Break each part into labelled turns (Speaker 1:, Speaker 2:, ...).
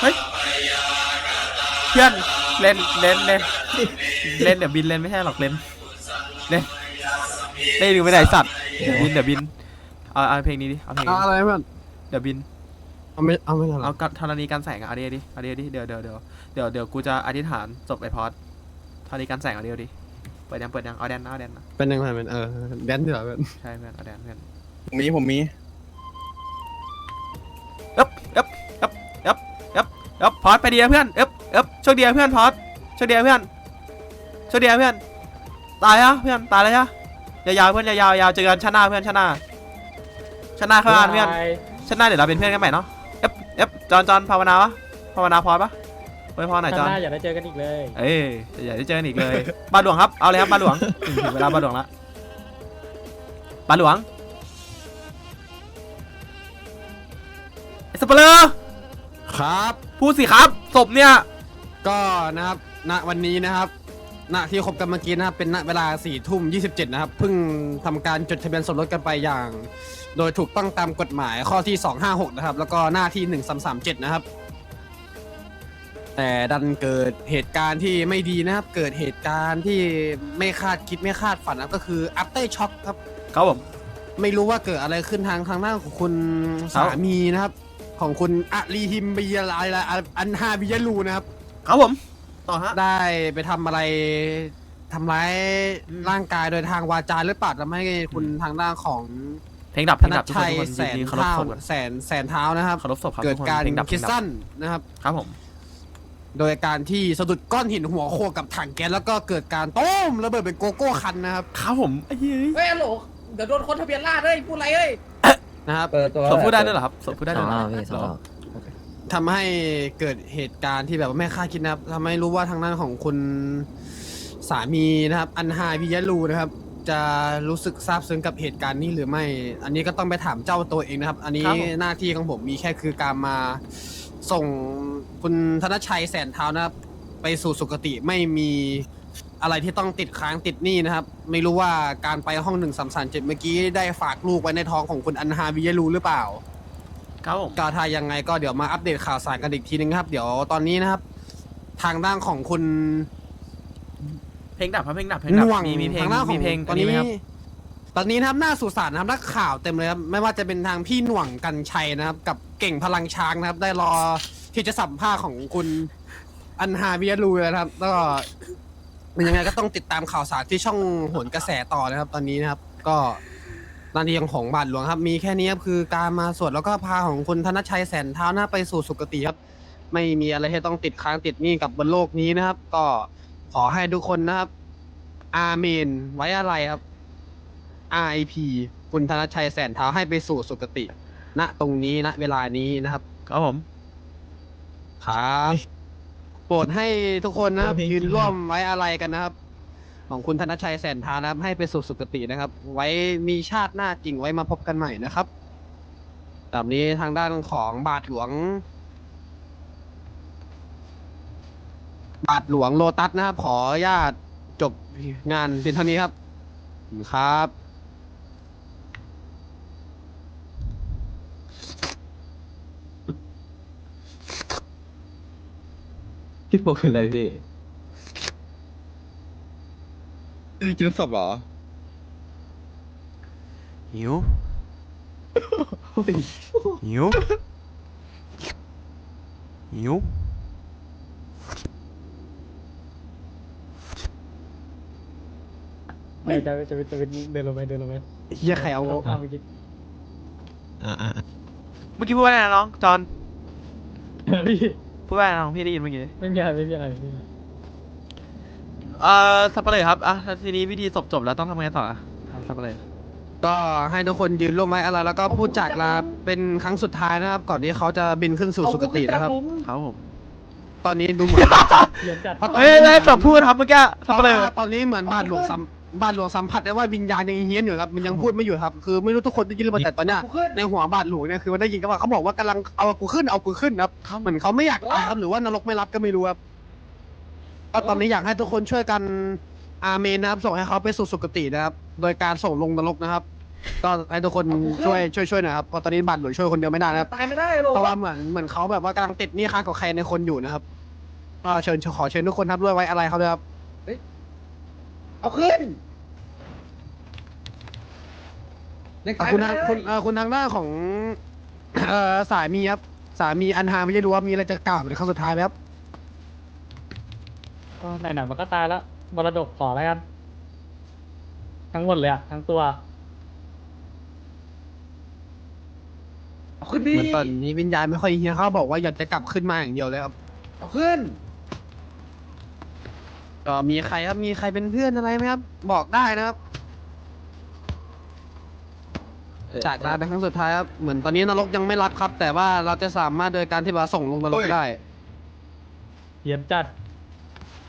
Speaker 1: เฮ้ยเพื่อนเล่นเล่นเล่นเล่นเดี๋ยวบินเล่นไม่ใช่หรอกเล่นเล่นเล่นดูไม่ได้ไอ้สัตว์เดี๋ยวบินเดี๋ยวบินเอาเอาเพลงนี้ดิเอาเพลง
Speaker 2: เอา
Speaker 1: นี้
Speaker 2: อะไรเพื่อน
Speaker 1: เดี๋ยวบิน
Speaker 2: เอาไม่เอาไม่ทันหร
Speaker 1: เอา
Speaker 2: อ
Speaker 1: กับธรณีการแสงอะเอาเดียวดิเอาเดียวดิเดี๋ยวเดี๋ยวเดี๋ยวเดี๋ยวเดี๋ยวกูจะอธิษฐานจบไอพอดธรณีการแสงเอาเดียวดิเปิดยังเปิดยังเอาแดนนะเอาแดนนะ
Speaker 2: เป็นยังไงเป็นเออแดนที่เหรอเพื่อน
Speaker 1: ใช่เพื่อนเอาแดนเพื่อน
Speaker 3: ผมมีผมมี
Speaker 1: เอ๊บเอ๊บเอ๊บเอ๊บ เอ๊บเอ๊บพอดไปดีนะเพื่อนเอ๊บเอ๊บโชคดีนะเพื่อนพอดโชคดีนะเพื่อนโชคดีนะเพื่อน ตายฮะเพื่อนตายเลยฮะยาวๆเพื่อนยาวๆยาวเจอกันชาติหน้าเพื่อนชาติหน้าชาติหน้าเข้ามาเพื่อนชาติหน้าเดี๋ยวเราเป็นเพื่อนกันใหม่เนาะเอฟเอฟจอนจอนภาวนาวะภาวนาพอปะไว้พอหน่อยจ
Speaker 4: ข้า
Speaker 1: องน
Speaker 4: หน้าอย่าได้เจอกันอีกเลย
Speaker 1: เอ้ยอย่าได้เจอกันอีกเลยบาหลวงครับเอาเลยครับบาหลวงถึงถึงเวลาบาหลวงละบาหลวงไอ้สเปเลอร์
Speaker 2: ครับ
Speaker 1: พูดสิครับศพเนี่ย
Speaker 2: ก็นะครับณวันนี้นะครับณที่คบกันเมื่อกี้นะครับเป็นณเวลา4ี่ทุ่มยีนะครับเพิ่งทำการจดทะเบียนสมรสกันไปอย่าง โดยถูกต้องตามกฎหมายข้อที่ 256 นะครับ แล้วก็หน้าที่ 1337 นะครับ แต่ดันเกิดเหตุการณ์ที่ไม่ดีนะครับ เกิดเหตุการณ์ที่ไม่คาดคิดไม่คาดฝันนะครับก็คือ after shock ครับ
Speaker 1: ครับผม
Speaker 2: ไม่รู้ว่าเกิดอะไรขึ้นทางทางด้านของคุณ
Speaker 1: ครับ
Speaker 2: สามีนะครับ ของคุณอะลีฮิมบียอะไรละอันฮาบิยาลูนะครับ
Speaker 1: ครับผม ต่อฮะ
Speaker 2: ได้ไปทำอะไรทำร้ายร่างกายโดยทางวาจาหรือเปล่าทำให้คุณทางด้านของ
Speaker 1: เพลงดับ
Speaker 2: ธ
Speaker 1: เพลง
Speaker 2: น
Speaker 1: ดับทุกค
Speaker 2: ชั
Speaker 1: น
Speaker 2: ย
Speaker 1: ทุกคน
Speaker 2: แสน
Speaker 1: ยินดีเคารพ
Speaker 2: เท้า
Speaker 1: ศพกัน
Speaker 2: แสนแสนเท้านะครับ
Speaker 1: เคารพศพครับ
Speaker 2: เกิด
Speaker 1: ทุคน
Speaker 2: การ
Speaker 1: เพลงดับเพล
Speaker 2: คิด
Speaker 1: งดับ
Speaker 2: สั้นนะครับ
Speaker 1: ครับผม
Speaker 2: โดยการที่สะดุดก้อนหินหัวโคกับถังแก๊สแล้วก็เกิดการต้มระเบิดเป็นโกโก้คันนะครับ
Speaker 1: ครับผมไอ้เหี้ย
Speaker 5: เฮ้ยฮัลโหลเดี๋ยวโดนคนทะเบียนราษฎร์เฮ้ยพูดอะไรเฮ้ย
Speaker 2: นะครับ
Speaker 5: เปิดตัว
Speaker 1: ศพพูดได้ด้วยเหรอครับศพพูดได้
Speaker 6: ส
Speaker 1: ด้
Speaker 6: อ
Speaker 1: วย
Speaker 6: ง
Speaker 1: เหร
Speaker 6: ร
Speaker 1: อ
Speaker 6: อบพี่สองรอบ
Speaker 2: ทำให้เกิดเหตุการณ์ที่แบบว่าไม่คาดคิดนะครับทำให้รู้ว่าทางด้านของคุณสามีนะครับ อันฮาวิยาลูนะครับ จะรู้สึกซาบซึ้งกับเหตุการณ์นี้หรือไม่ อันนี้ก็ต้องไปถามเจ้าตัวเองนะครับ อันนี้หน้าที่ของผมมีแค่คือการมาส่งคุณธนชัยแสนเท้านะครับ ไปสู่สุคติไม่มี อะไรที่ต้องติดค้างติดหนี้นะครับ ไม่รู้ว่าการไปห้องหนึ่งสามสามเจ็ดเมื่อกี้ได้ฝากลูกไว้ในท้องของคุณอันฮาวิยาลูหรือเปล่า
Speaker 1: ครับผม
Speaker 2: ก็ถ้ายังไงก็เดี๋ยวมาอัปเดตข่าวสารกันอีกทีนึงครับ เดี๋ยวตอนนี้นะครับ ทางด้านของคุณ
Speaker 1: เพลงดับครับเพลงดับเพลงดับ
Speaker 2: หน่วง
Speaker 1: มีมีเพลง
Speaker 2: ทางด้านขอ
Speaker 1: มี
Speaker 2: ง
Speaker 1: เพลง
Speaker 2: ต
Speaker 1: อั
Speaker 2: อนน
Speaker 1: นี้
Speaker 2: นี้
Speaker 1: ไหมครับ
Speaker 2: ตอนนี้นะครับหน้าสุสานนะครับนักข่าวเต็มเลยครับไม่ว่าจะเป็นทางพี่หน่วงกันชัยนะครับ กับเก่งพลังช้างนะครับ ได้รอที่จะสัมภาษณ์ของคุณอันฮาวิยาลูนะครับแล้วก็ ยังไงก็ต้องติดตามข่าวสารที่ช่องโหนกระแสต่อนะครับ ตอนนี้นะครับ ก็หนาทีของบาทหลวงครับ มีแค่นี้ครับคือการมาสวดแล้วก็พาของคุณธนชัยแสนเท้าหน้าไปสู่สุคติครับ ไม่มีอะไรให้ต้องติดค้างติดหนี้กับบนโลกนี้นะครับ ก็ขอให้ทุกคนนะครับ อาเมนไว้อะไรครับ RIP คุณธนชัยแสนเท้าให้ไปสู่สุคติ ณตรงนี้ณเวลานี้นะครับ
Speaker 1: ครับผม
Speaker 2: ครับ โปรดให้ทุกคนนะครับ ยืนร่วมไว้อะไรกันนะครับ ของคุณธนชัยแสนทานะครับ ให้ไปสู่สุคตินะครับ ไว้มีชาติหน้าจริงไว้มาพบกันใหม่นะครับตามนี้ทางด้านของบาทหลวง บาทหลวงโลตัสนะครับ ขออนุญาตจบงานเพียงเท่านี้ครับขอบคุณครับ
Speaker 6: พี่โปคืออะไรพี่
Speaker 3: นี่กินศพเหรอ
Speaker 1: หิวหิวหิว
Speaker 4: เดี๋ยวจะจะจะจะเดินลงไปเดินลงไป
Speaker 2: เฮียใครเอา
Speaker 4: เอาไปกิน
Speaker 6: อ่าอ่า
Speaker 1: เมื่อกี้พูดว่าอะไรนะน้องจอน
Speaker 4: พี่
Speaker 1: พูดว่าอะไรนะน้องพี่ได้ยินเมื่อกี้
Speaker 4: ไม่มีอะไรไม่มีอะไรไม่มีอะไร
Speaker 1: เอ่อสับปะเลยครับ อะแล้วทีนี้พิธีจบจบแล้วต้องทำไงต่ออะครับสับปะเลย
Speaker 2: ก็ให้ทุกคนยืนร่วมไว้อะไรแล้วก็พูดจากลาเป็นครั้งสุดท้ายนะครับ ก่อนที่เขาจะบินขึ้นสู่สุคตินะครับ
Speaker 1: ครับผม
Speaker 2: ตอนนี้ดูเหมือน
Speaker 4: เรียนจัด
Speaker 1: เฮ้ยได้แบบพูดครับเมื่อกี้สับปะเลย
Speaker 2: ตอนนี้เหมือนบ้านหลวงสัม บ้านหลวงสัมผัสได้ว่าวิญญาณยังเฮี้ยนอยู่ครับมันยังพูดไม่อยู่ครับคือไม่รู้ทุกคนได้ยินหรือเปล่าแต่ตอนเนี้ยในหัวบาทหลวงเนี่ยคือมันได้ยินก็ว่าเขาบอกว่ากำลังเอากูขึ้นเอากูขึ้นครับเหมือนเขาไม่อยากตายครับหรือว่านรกไม่รับก็ไม่รู้ครับก็ตอนนี้อยากให้ทุกคนช่วยกันอาเมนนะครับส่งให้เขาไปสู่สุคตินะครับ โดยการส่งลงนรกนะครับ ก็ให้ทุกคนช่วยช่วยช่วยหน่อยครับเพราะตอนนี้บัตรหลุยช่วยคนเดียวไม่ได้นะครับ
Speaker 5: ตายไม่ได้หรอก
Speaker 2: เพราะว่าเหมือนเหมือนเขาแบบว่ากำลังติดหนี้ค้างกับใครในคนอยู่นะครับก็เชิญขอเชิญทุกคนครับด้วยไว้อะไรเขาด้วยครับ
Speaker 5: เอาขึ้น
Speaker 2: ขอบคุณนะคุณเอ่อคุณทางด้านของ เอ่อสามีครับสามีอันฮาไม่ได้รู้ว่ามีอะไรจะกล่าวเป็นครั้งสุดท้ายไหมครับ
Speaker 4: ก็ไหนๆมันก็ตายแล้วมรดกขอแล้วกัน ทั้งหมดเลยอะทั้งตัว
Speaker 5: เอาขึ้นดิ
Speaker 2: เหมือนตอนนี้วิญญาณไม่ค่อยเฮียเขาบอกว่าอยากจะกลับขึ้นมาอย่างเดียวเลยครับ
Speaker 5: เอาขึ้น
Speaker 2: ก็มีใครครับมีใครเป็นเพื่อนอะไรไหมครับ บอกได้นะครับ จากลาเป็นครั้งสุดท้ายครับเหมือนตอนนี้นรกยังไม่รับครับ แต่ว่าเราจะสามารถโดยการที่ว่าส่งลงนรกได้
Speaker 4: เยียมจัด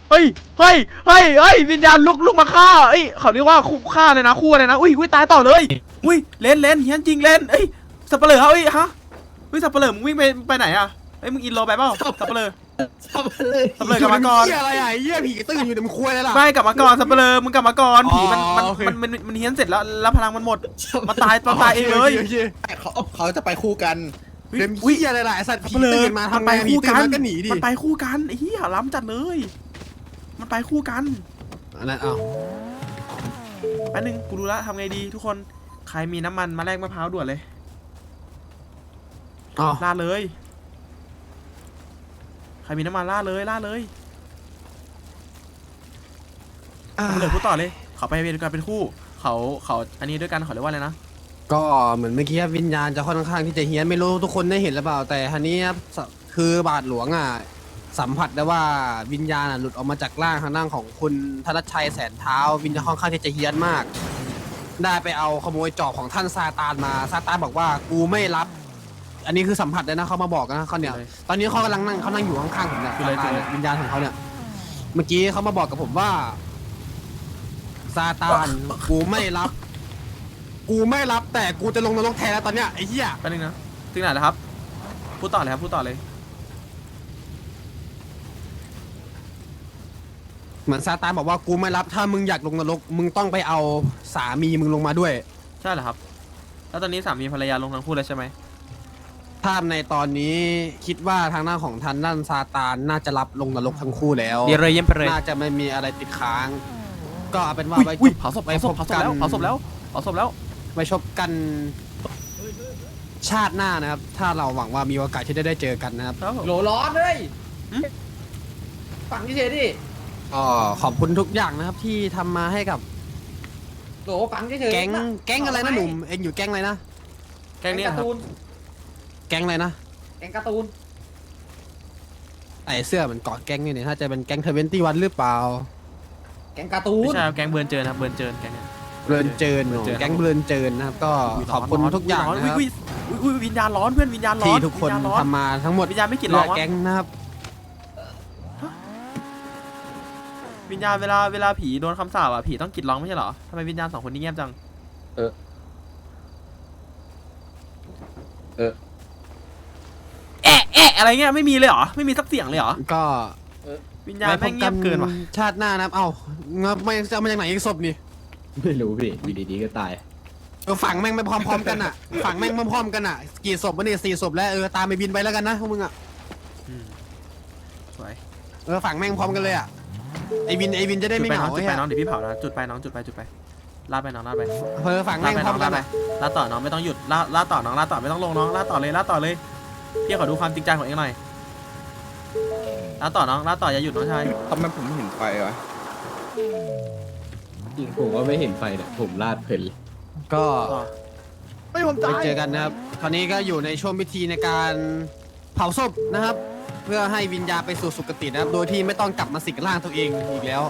Speaker 1: เฮ้ย เฮ้ย เฮ้ย เฮ้ย วิญญาณลุกลุกมาฆ่าเอ้ย เขาเรียกว่าคู่ฆ่าเลยนะ คู่เลยนะ อุ้ยอุ้ยตายต่อเลย อุ้ย เล่นเล่นเฮียนจริงเล่นเอ้ยสับเปลือเอ้ย ฮะเฮ้ยสับเปลือมึงวิ่งไปไปไหนอะเอ้ย มึงอินโลไปเปล่าสับเปลือ
Speaker 3: ทำเลย
Speaker 1: สับเปลือกลับมาก่อน
Speaker 2: เหี้ยอะไรอะไอ้เหี้ยผีตื่นอยู่ในมึงคุยเลยล่ะ
Speaker 1: ไม่กลับมาก่อนสับเปลือมึงกลับมาก่อนผีมันมัน
Speaker 2: อ๋อโอเค
Speaker 1: มันมันมันเฮียนเสร็จแล้วแล้วพลังมันหมด มาตายมาตายเองเลย
Speaker 2: โคโค
Speaker 3: เขาเขาจะไปคู่กัน
Speaker 1: ฮ้ย
Speaker 2: เดี๋ยว
Speaker 1: อุ้ย
Speaker 2: เหี้ยอะไรล่ะไอ้สัตว์
Speaker 1: สับ
Speaker 2: ผี
Speaker 1: เปลือ
Speaker 2: ตื่นมาทำ
Speaker 1: ไป
Speaker 2: ไงผี
Speaker 1: คู่
Speaker 2: ตื่น
Speaker 1: กัน
Speaker 2: มาก็หนีดิ
Speaker 1: มันไปคู่กันไอ้เหี้ยล้ำจัดเลย มันไปคู่กัน
Speaker 2: อันนั้นเอา
Speaker 1: แป๊บนึงกูรู้แล้วทำไงดีทุกคนใครมีน้ำมันมาแลกมะพร้าวด่วนเลย
Speaker 2: อ๋อ
Speaker 1: ลาดเลย ใครมีน้ำมันลาดเลยลาดเลย
Speaker 2: อ่า
Speaker 1: เหลือพูดต่อเลยเขาไปเวรด้วยกันเป็นคู่ เขาเขาอันนี้ด้วยกันเขาเรียกว่าอะไรนะ
Speaker 2: ก็เหมือนเมื่อกี้ครับวิญญาณจะค่อนข้างที่จะเฮี้ยนไม่รู้ทุกคนได้เห็นหรือเปล่า แต่ทันนี้ครับสคือบาทหลวงอะสัมผัสได้ว่าวิญญาณอะหลุดออกมาจากร่างทางด้านของคุณธนชชัยแสนเท้า วิญญาณค่อนข้างที่จะเฮี้ยนมาก ได้ไปเอาขโมยจอบของท่านซาตานมาซาตานบอกว่ากูไม่รับ อันนี้คือสัมผัสเลยนะเขามาบอกนะเขาเนี่ย
Speaker 1: เลย
Speaker 2: ตอนนี้เขากำลังนั่งเขานั่งอยู่ข้างๆผมเนี่ย
Speaker 1: คืออะไร
Speaker 2: ซาตานเนี่ย
Speaker 1: คืออะไร
Speaker 2: วิญญาณของเขาเนี่ย เมื่อกี้เขามาบอกกับผมว่าซาตานกูไม่รับ กูไม่รับแต่กูจะลงนรกแทนแล้วตอนเนี้ยไอ้เหี้ย
Speaker 1: แป๊บนึงนะถึงไหนแล้วครับ พูดต่อเลยครับ พูดต่อเลย
Speaker 2: เหมือนซาตานบอกว่ากูไม่รับถ้ามึงอยากลงนรก มึงต้องไปเอาสามีมึงลงมาด้วย
Speaker 1: ใช่เหรอครับ แล้วตอนนี้สามีภรรยาลงทั้งคู่แล้วใช่ไหม
Speaker 2: ถ้าในตอนนี้คิดว่าทางหน้านของทันด้านซาตานน่าจะรับลงนรกทั้งคู่แล้ว
Speaker 1: เดี๋ยวเลยเยี่ยมไปเลย
Speaker 2: น่าจะไม่มีอะไรติดค้าง ก็เอาเป็นว่า
Speaker 1: อุ้ย
Speaker 2: ไว้
Speaker 1: อุ้ย
Speaker 2: จบ
Speaker 1: เผาศพ
Speaker 2: ไว้
Speaker 1: เผาศพ
Speaker 2: พบ
Speaker 1: เผาศพ
Speaker 2: กัน
Speaker 1: แล้วเผาศพแล้วเผาศพแล้ว
Speaker 2: ไว้ชบกันชาติหน้านะครับ ถ้าเราหวังว่ามีโอกาสที่ได้ได้เจอกันนะครับ
Speaker 1: ครับผม
Speaker 5: โหลร้อนเลย
Speaker 1: หืม
Speaker 5: ฟังเฉยๆดิ
Speaker 2: ก็ขอบคุณทุกอย่างนะครับ ที่ทำมาให้กับ
Speaker 5: โหลฟังเฉยๆ
Speaker 2: แก๊ง
Speaker 5: นะ
Speaker 2: แก๊งอะไรนะหนุ่มเอ็งอยู่แก๊งอะไรนะ
Speaker 1: แกง
Speaker 5: แก๊ง
Speaker 1: นี้
Speaker 5: การ์
Speaker 1: ครับ
Speaker 5: ตูน
Speaker 2: แก๊งอะไรนะ
Speaker 5: แก๊งการ์ตูน
Speaker 2: ไอเสื้อมันเกาะแก๊งนี่เนี่ยถ้าจะเป็นแก๊งเทเวนตี้วันหรือเปล่า
Speaker 5: แก๊งการ์ตู
Speaker 1: ไม่
Speaker 5: น
Speaker 1: ใช่ครับแกงเบิร์นเจอนะครับเบิร์นเจอแกงเนี้ย
Speaker 2: เบลินเจิน
Speaker 1: เบลินเจิน
Speaker 2: แก๊งเบลินเจินนะครับก็ขอบคุณทุกอย่างนะครับ
Speaker 1: อุ้ยอุ้ยอุ้ยวิญญาณร้อนเพื่อนวิญญาณร้อน
Speaker 2: ที่ทุกคน
Speaker 1: วิญญาณร้อน
Speaker 2: ทำมาทั้งหมด
Speaker 1: วิญญาณไม่กลิน
Speaker 2: เพื่
Speaker 1: ร้อ
Speaker 2: อน
Speaker 1: วะ
Speaker 2: แก๊งนะครับ
Speaker 1: วิญญาณเวลาเวลาผีโดนคำสาปอะผีต้องกรีดร้องไม่ใช่เหรอทำไมวิญญาณสองคนนี้เงียบจัง
Speaker 3: เออเออ
Speaker 1: แอะแอะอะไรเงี้ยไม่มีเลยเหรอไม่มีสักเสียงเลยเหรอ
Speaker 2: ก็
Speaker 1: วิญญาณแม่งเงียบเกินว่ะ
Speaker 2: ชาติหน้านะครับเอ้าเงาไม่จะเอามาจากไหนอีกศพนี่
Speaker 6: ไม่รู้พี่อยู่ดีๆก็ตาย
Speaker 2: เออฝังแม่งไม่พร้อมๆกันอะฝังแม่งไม่พร้อมๆกันอะ กี่ศพวะเนี่ยสี่ศพแล้วเออตามไปบินไปแล้วกันนะพวกมึงอะ
Speaker 1: อืมสวย
Speaker 2: เออฝังแม่งพร้อมกันเลยอะไอวินไอวินจะได้
Speaker 1: จุด
Speaker 2: ไม่
Speaker 1: ไป
Speaker 2: เห
Speaker 1: น้อง
Speaker 2: งา
Speaker 1: จุด
Speaker 2: ไอ้
Speaker 1: ไป
Speaker 2: เหี้ย
Speaker 1: น้องเดี๋ยวพี่เผานะจุดไปน้องจุดไปจุดไปลาดไปน้องลาดไป
Speaker 2: เออฝัง
Speaker 1: ลา
Speaker 2: แม่
Speaker 1: ด
Speaker 2: ง
Speaker 1: ไป
Speaker 2: พร้
Speaker 1: น้
Speaker 2: อ
Speaker 1: อ
Speaker 2: ม
Speaker 1: ง
Speaker 2: กั
Speaker 1: ลานดไป
Speaker 2: อะ
Speaker 1: ลาดต่อน้องไม่ต้องหยุดลาดลาดต่อน้องลาดต่อไม่ต้องลงน้องลาดต่อเลยลาดต่อเลย พี่ขอดูความจริงใจของเองหน่อยลาดต่อน้องลาดต่ออย่าหยุดน้องชาย
Speaker 3: ทำไมผมไม่เห็นไฟวะ
Speaker 6: จริงผมว่าไม่เห็นไฟเนี่ยผมลาดเพลินเลย
Speaker 2: ก็
Speaker 1: ต่อ
Speaker 2: ไม่ผมไปเจอกันนะครับ คราวนี้ก็อยู่ในช่วงพิธีในการเผาศพนะครับ เพื่อให้วิญญาณไปสู่สุคตินะครับ โดยที่ไม่ต้องกลับมาสิงร่างตัวเองอีกแล้ว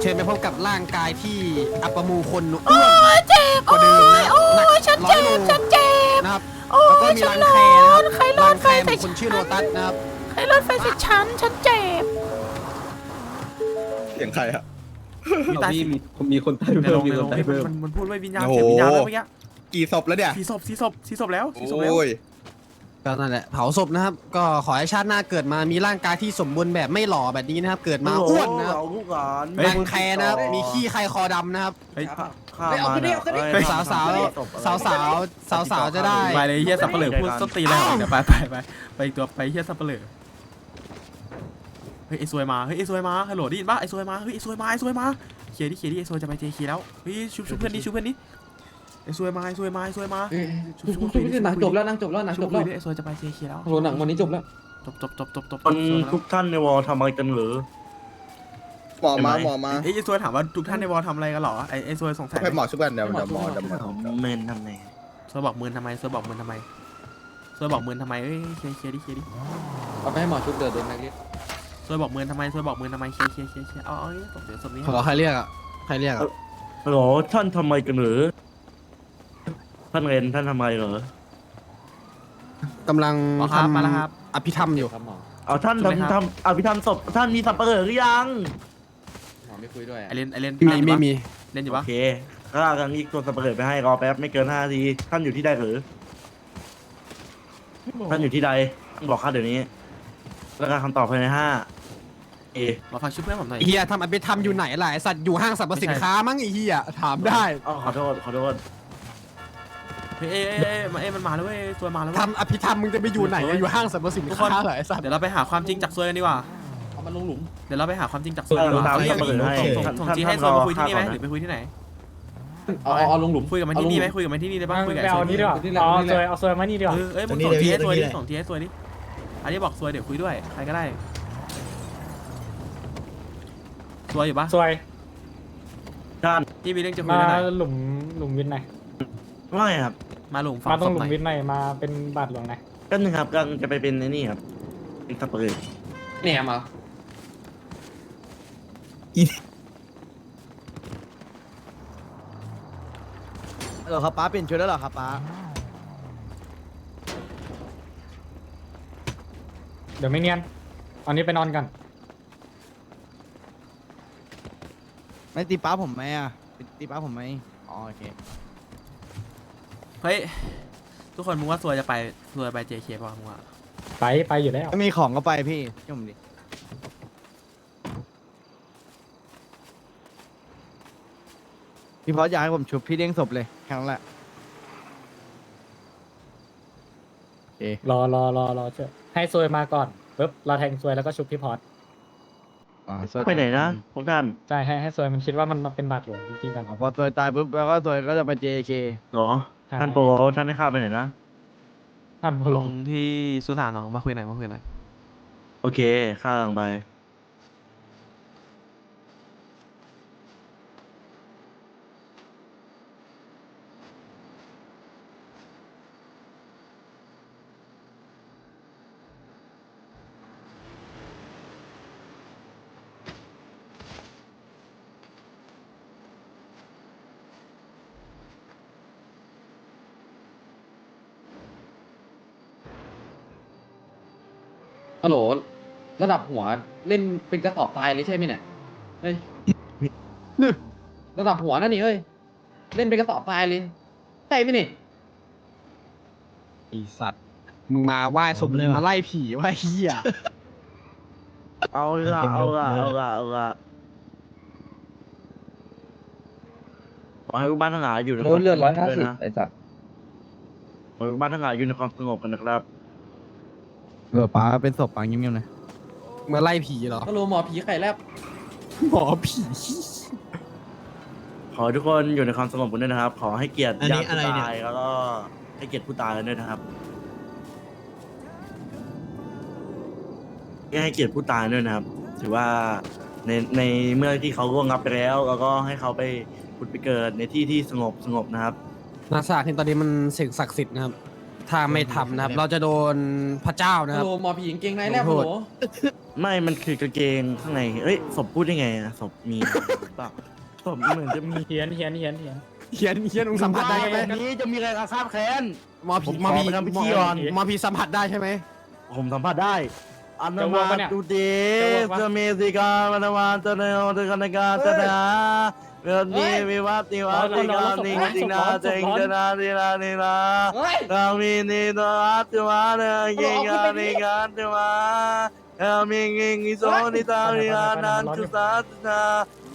Speaker 2: เชิญไปพบกับร่างกายที่อัปมูคนอ้วนกว่าเดิมนะหนักร้อยโลนะครับแล้วก็มีรังแคนะครับรังแคของคนชื่อโรตัสนะครับ
Speaker 1: ใครรถไฟใส่ฉันฉันเจ็บ
Speaker 3: เสียงใครอะ
Speaker 1: มีตาย
Speaker 6: มี
Speaker 1: สิ
Speaker 6: มีมีคนตาย
Speaker 1: ใน
Speaker 6: เพิ่
Speaker 1: โร
Speaker 6: ม
Speaker 1: ง
Speaker 6: มี
Speaker 1: ใน
Speaker 6: ค
Speaker 1: โร
Speaker 6: น
Speaker 1: ง
Speaker 6: ตายเพิ่ม
Speaker 1: มันมันพูดว่าวิญญาณ
Speaker 3: โอ้โห
Speaker 1: เสียงวิญญาณแล้วเมื่อกี้
Speaker 3: กี่ศพแล้วเนี่ย
Speaker 1: สีศพสีศพสีศพแล้วสีศพแล้ว
Speaker 3: โอ้ย
Speaker 2: ก็นั่นแหละเผาศพนะครับ ก็ขอให้ชาติหน้าเกิดมามีร่างกายที่สมบูรณ์แบบไม่หล่อแบบนี้นะครับ เกิดมาอ้วนนะครับรังแคนะครับ มีขี้ใครคอดำนะครับ
Speaker 1: เฮ้ย
Speaker 7: ฆ่า
Speaker 5: เฮ้ยเอา
Speaker 7: มา
Speaker 5: ขึ้นดิเอาขึ้นดิ
Speaker 7: อ้ย
Speaker 2: สาวสาว
Speaker 7: ศพ
Speaker 2: สาวสาวสาวสาวๆจะได้
Speaker 1: ไปเลยเฮียสับเปลือกพูดส้นตีนอะไรของเดี๋ยวไปไปไปไปอีกตัวไปเฮียสับเปลือกเฮ้ยไอ้ซวยมาเฮ้ยไอ้ซวยมาฮัลโหลได้ยินปะไอ้ซวยมาเฮ้ยไอ้ซวยมาไอ้ซวยมาเคลียร์ดิเคลียร์ดิไอ้ซวยจะไปเจเคแล้วเฮ้ยชุบชุบเพื่อนดิชุบเพื่อนดิไอ้ซวยมาไอ้ซวยมาไอ้ซวยมา
Speaker 5: เอ้ยชุบชุบชุบหนังจบแล้วหนังจบแล้วหนัง
Speaker 1: ชุ
Speaker 5: จ
Speaker 1: บบคุ
Speaker 5: แล้
Speaker 1: ยวดิไอ้ซวยจะไปเจเคแล้ว
Speaker 5: โหหนังวันนี้จบแล้ว
Speaker 1: จบจบจบจบจบ
Speaker 7: คนทุกท่านในวอลทำอะไรกันหรือ
Speaker 3: หมอมาหมอมา
Speaker 1: เอ้ยไอ้ซวยถามว่าทุกท่านในวอลทำอะไรกันเหรอไอ้ไอ้ซวยสงสัย
Speaker 3: ให้หมอช่วยกันเดี๋ยวเดี๋ยวหมอเดี๋ยวหมอ
Speaker 7: เมนทำไง
Speaker 1: ซวยบอกมืนทำไมซวยบอกมืนทำไมซวยบอกมืนทำไมเอ้ยเคลียร์เคลียร์ดิเคลียร์ดิ
Speaker 5: เอาไปให้หมอชุบเดือดโดนแม็กลิส
Speaker 1: ซวยบอกมืนทำไมซวยบอกมืนทำไมเคลียร์เคลียร์เคลียร์เคลียร์เอาเอาเอาศพเดี๋ยวศพนี้
Speaker 2: ขอใครเรียกอะใครเรียกอะ
Speaker 7: ฮัลโหลท่านทำอะไรกันหรือท่านเรนท่านทำอะไรเหรอกำ
Speaker 2: ลัง
Speaker 1: อ๋อครับ
Speaker 2: ทำ
Speaker 1: มาแล้วครับ
Speaker 2: อภิธรรมอยู่
Speaker 5: ครับหมอ
Speaker 7: เอาท่าน
Speaker 1: ใช่ไหมครับ
Speaker 7: ทำทำอภิธรรมศพท่านมีสับเปลือกหรือยัง
Speaker 5: หมอ ไม่คุยด้วย
Speaker 1: ไอเลนไอเลน
Speaker 2: มี
Speaker 1: เล่นอยู่
Speaker 2: ไม่
Speaker 1: ปะ
Speaker 2: มี
Speaker 1: เล่นอยู่
Speaker 7: โอ
Speaker 1: ปะ
Speaker 7: เคข้ากันอีกตัวสับเปลือกไปให้รอแป๊บไม่เกินห้านาทีท่านอยู่ที่ใดหรือ ท่านอยู่ที่ใดบอกข้าเดี๋ยวนี้ แล้วก็คำตอบภายในห้าเอ
Speaker 1: มาฟังชื่อเพื่อนผมหน่อย
Speaker 2: ไอ้เฮียทำอภิธรรมอยู่ไหนล่ะไอสัตว์อยู่ห้างสรรพสินค้ามั้งไอ้เฮียถามได้
Speaker 7: อ๋อขอโทษขอโทษ
Speaker 1: เฮ้ยเอ้ยเอ้ยเอ้ยมาเอ้ยมันมาแล้วเว้ยซวยมาแล้วเว้ย
Speaker 2: ทำอภิธรรมมึงจะไปอยู่ไหนอะอยู่ห้างสรรพสินค้าเหรอไอสัตว์
Speaker 1: เดี๋ยวเราไปหาความจริงจากซวยกันดีกว่า
Speaker 5: เอา มาลงหลุม
Speaker 1: เดี๋ยวเราไปหาความจริงจากซวยกันดีกว่า
Speaker 7: ตาม
Speaker 1: เฮ้ย
Speaker 7: สับเปลือกให้
Speaker 1: ส่ง
Speaker 7: ท่าน
Speaker 1: ส่ง
Speaker 7: ท่าน
Speaker 1: จีให้
Speaker 7: ท่าน
Speaker 1: ซวย
Speaker 7: รอ
Speaker 1: มาคุยที่นี่ไหม
Speaker 7: ข้าก่อน
Speaker 1: หรือไปคุยที่ไหน
Speaker 5: เอาเอาเอาลงหลุม
Speaker 1: คุยกับมันที่นี่ไหมคุยกับมันที่นี่ได้ปะคุยกับไอ้
Speaker 4: ไป
Speaker 1: ซว
Speaker 4: เอา
Speaker 1: ย
Speaker 4: นี้ดีกว่า
Speaker 5: นี่แหละ
Speaker 4: เอา
Speaker 5: นี่แห
Speaker 4: ซ
Speaker 5: ละ
Speaker 4: วยเอาซวยมานี่ดีกว่า
Speaker 1: เออเอ้ยมึงส่งจีให้ซวยดิส่งจีให้ซวยดิอันนี้บอกซวยเดี๋ยวคุยด้วยใครก็ได้ซวยอยู่ปะ
Speaker 4: ซวย
Speaker 1: ท่านที่มีเรื่องจะคุย
Speaker 4: มา
Speaker 1: ด้วยหน่อย
Speaker 4: หลุมหลุมวินหน่อย
Speaker 7: ไม่ครับ
Speaker 1: มาหลงฟัง
Speaker 4: มาตร
Speaker 1: ศ
Speaker 4: ง
Speaker 1: พ
Speaker 4: หลุ
Speaker 1: หน่
Speaker 4: ม
Speaker 1: อย
Speaker 4: วินหน่อยมาเป็นบาทหลวงหน่อย
Speaker 7: ก็นึงครับกำลังจะไปเป็นไอ้นี่ครับเป็นสับเปลือก
Speaker 5: เนี่ยมา
Speaker 8: เหรอครับป้าเปลี่ยนชุดแล้วเหรอครับป้า
Speaker 4: เดี๋ยวไม่เนียนเอานี้ไปนอนกัน
Speaker 8: ไม่ตีป้าผมไหมอะตีป้าผมไหมอ๋อโอเค
Speaker 1: เฮ้ย ทุกคนมึงว่าซวยจะไปซวยไปเจเคป่ะมึงว่า
Speaker 4: ไปไปอยู่แล้ว
Speaker 8: ถ้ามีของก็ไปพี่ช่วยผมดิ พี่พอสอยากให้ผมชุบพี่เลี้ยงศพเลยแค่นั้นแหละ
Speaker 4: รอรอรอรอเชื่อให้ซวยมาก่อนปุ๊บเราแทงซวยแล้วก็ชุบพี่พอร์ต
Speaker 8: อ๋อ
Speaker 7: ไปไหนนะพวกท่าน
Speaker 4: ใช่ให้ให้ซวยมันคิดว่ามันมาเป็นบาทหลวงจริงๆกัน
Speaker 8: พอตัวตายปุ๊บแล้วก็ตัวก็จะไป JK
Speaker 7: เหรอ
Speaker 4: ใช่
Speaker 7: ท่านโปรท่านให้ข้าไปไหนนะ
Speaker 4: ท่านพ
Speaker 1: ล
Speaker 4: ล
Speaker 1: ง
Speaker 4: ง
Speaker 1: ที่สุสานน้องมาคุยหน่อยมาคุยหน่อย
Speaker 7: โอเคข้ากำลังไป
Speaker 5: ฮัลโหลระ ดับหัวเล่นเป็นกระสอบทรายเลยใช่ไหมเนี่ยเฮ้ยระดับหัวนั่นนี่เอ้ยเล่นเป็นกระสอบทรายเลยใช่ไหมนี่
Speaker 2: ไอสัตว์มึงมาไหว้ศพเลยมาไล่ผีไหว้เฮีย
Speaker 7: เอาละเอาละเอาละเอาละขอให้ลูกบ้านทั้งหลายอยู่ในความสงบด้วยนะ
Speaker 5: ไอ้สัตว์
Speaker 7: ขอให้ลูกบ้านทั้งหลายอยู่ในความสงบกันนะครับ
Speaker 8: เออป้าเป็นศพป้าเงียบๆนะ
Speaker 2: มาไล่ผีเหรอ
Speaker 5: ฮัลโหลหมอผีไข่แลบ
Speaker 2: หมอผี
Speaker 7: ขอให้ทุกคนอยู่ในความสงบกันด้วยนะครับ ขอให้เกียรติ
Speaker 8: อันนี้
Speaker 7: ญาติ
Speaker 8: อะไร
Speaker 7: ผู้
Speaker 8: เนี่ย
Speaker 7: ตายแล้วก็ให้เกียรติผู้ตายกันด้วยนะครับให้เกียรติผู้ตายด้วยนะครับ ถือว่าในในเมื่อที่เขาร่วงรับไปแล้ว แล้วก็ให้เขาไปผุดไปเกิดในที่ที่สงบสงบนะครับ
Speaker 2: นาซาที่ตอนนี้มันสิ่งศักดิ์สิทธิ์นะครับ ถ้าไม่ทำนะครับ เราจะโดนพระเจ้านะค
Speaker 5: ฮั
Speaker 2: รับ
Speaker 5: ลโหลหมอผีกางเกงในแลบ
Speaker 2: ขอโท
Speaker 5: ฮัล
Speaker 2: ษ
Speaker 5: โหล
Speaker 7: ไม่มันคือกางเกงข้างในเอ้ยศพพูดได้ไงอะศพมีหรือเปล่าศพเหมือนจะมี
Speaker 4: เฮียนเฮียนเฮียนเฮียน
Speaker 2: เฮียนเฮียนมึงสัมผัสได้ใช่ไหม
Speaker 7: วันนี้จะมีอะไรอาฆาตแค้น
Speaker 2: หมอผี
Speaker 7: ผม
Speaker 2: หมอผี
Speaker 7: ขอไปทำพิธีก่อน
Speaker 2: หมอผีสัมผัสได้ใช่ไหม
Speaker 7: ผมสัมผัสได้อันนา
Speaker 4: จะอ้วก
Speaker 7: มา
Speaker 4: ปะเนี่ย
Speaker 7: ดูเด
Speaker 4: จะอ้วกปะ
Speaker 7: จะมีสิกาวันวานจะเนวจะกันกาจะนา เรื่องนี้มีวัดนิวัดนิกานิจินาเจงจะนาดีนาดีนา
Speaker 5: เฮ้ย
Speaker 7: เรามีนิโนอัตมาเนยิงานิกันมาเรามีงิงอิโซนิตาริอานันตุสัตนา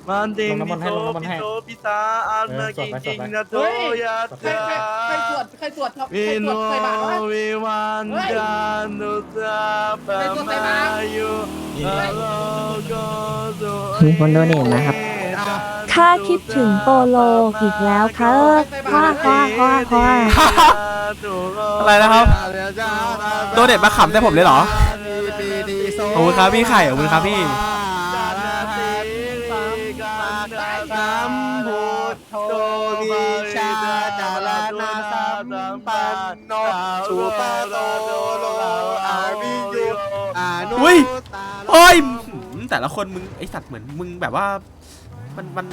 Speaker 7: โมมันจริง
Speaker 4: ลงน้ำมันให้ลงน้ำมันให้
Speaker 7: โตพิซาอัน
Speaker 4: เอ
Speaker 7: นา
Speaker 4: อสว
Speaker 7: กิ
Speaker 4: ด
Speaker 7: ง
Speaker 4: ไป
Speaker 7: จริง
Speaker 4: สวดไป
Speaker 7: นะโต
Speaker 5: เฮ้ย
Speaker 7: ยา
Speaker 5: ใคร
Speaker 7: จา
Speaker 5: ใครใครสวดใครสวดครับใคร
Speaker 7: วิ
Speaker 5: ส
Speaker 7: โน
Speaker 5: วดใส่บาตรวะ
Speaker 7: วิวันจันตุตาปะ
Speaker 5: ใครสวดใส่
Speaker 7: มา
Speaker 5: บาตร
Speaker 7: ยุฮัลโหลโกโซ
Speaker 9: มีคนโดเนทนะครับ ข้าคิดถึงโปโลอีกแล้วค่ะเออคว้าคว้าคว้าคว้า
Speaker 1: อะไรนะครับ โดเด็ดมาขำแต่ผมเลยเหรอขอบคุณครับพี่ไข่ขอบคุณครับพี่
Speaker 7: สัมพุทโตวิชาจารณะสัมปันโนสุปโตโลอาวิโยอานุ
Speaker 1: อุ้ยโอ้ยหืมแต่ละคนมึงไอสัตว์เหมือนมึงแบบว่า มันมัน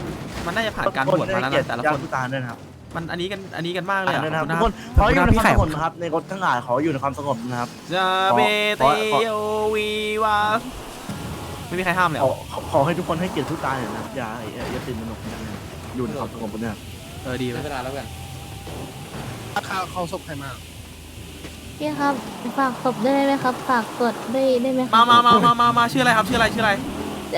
Speaker 1: มันน่าจะผ่านการบวชมาแล้วนะแต่ละคน
Speaker 7: ผู้ตายด้วยนะครับ
Speaker 1: มันอันนี้กันอันนี้กันมากเลย
Speaker 7: อ่า
Speaker 1: อะ
Speaker 7: นด้วยนะ
Speaker 1: ข
Speaker 7: ค
Speaker 1: อ
Speaker 7: รั
Speaker 1: บบคุณนะ
Speaker 7: ทุกคนขออยู่ใน
Speaker 1: พี่
Speaker 7: ค
Speaker 1: ไข่
Speaker 7: วามสงบนะครับในรถทั้งหลายขออยู่ในความสงบนะครับ
Speaker 1: จะเบเตโอวีวาไม่มีใครห้ามเลยเห
Speaker 7: ข
Speaker 1: ร
Speaker 7: อ
Speaker 1: อ
Speaker 7: ขอขอให้ทุกคนให้เกียรติผู้ตายหน่อยนะครับอย่าอย่าอย่าตื่นตระหนกนะครับอยู่ในความสงบนะครับ
Speaker 1: เออดีเล
Speaker 5: ได้
Speaker 1: ย
Speaker 5: เวลาแล้วกัน
Speaker 2: ข่าวเขาศพใครมา
Speaker 9: พี่ครับฝากศพได้ไหมครับ ฝากกดได้ได้ไหมค
Speaker 1: มา
Speaker 9: รับ
Speaker 1: มามามามามาชื่ออะไรครับชื่ออะไรชื่ออะไร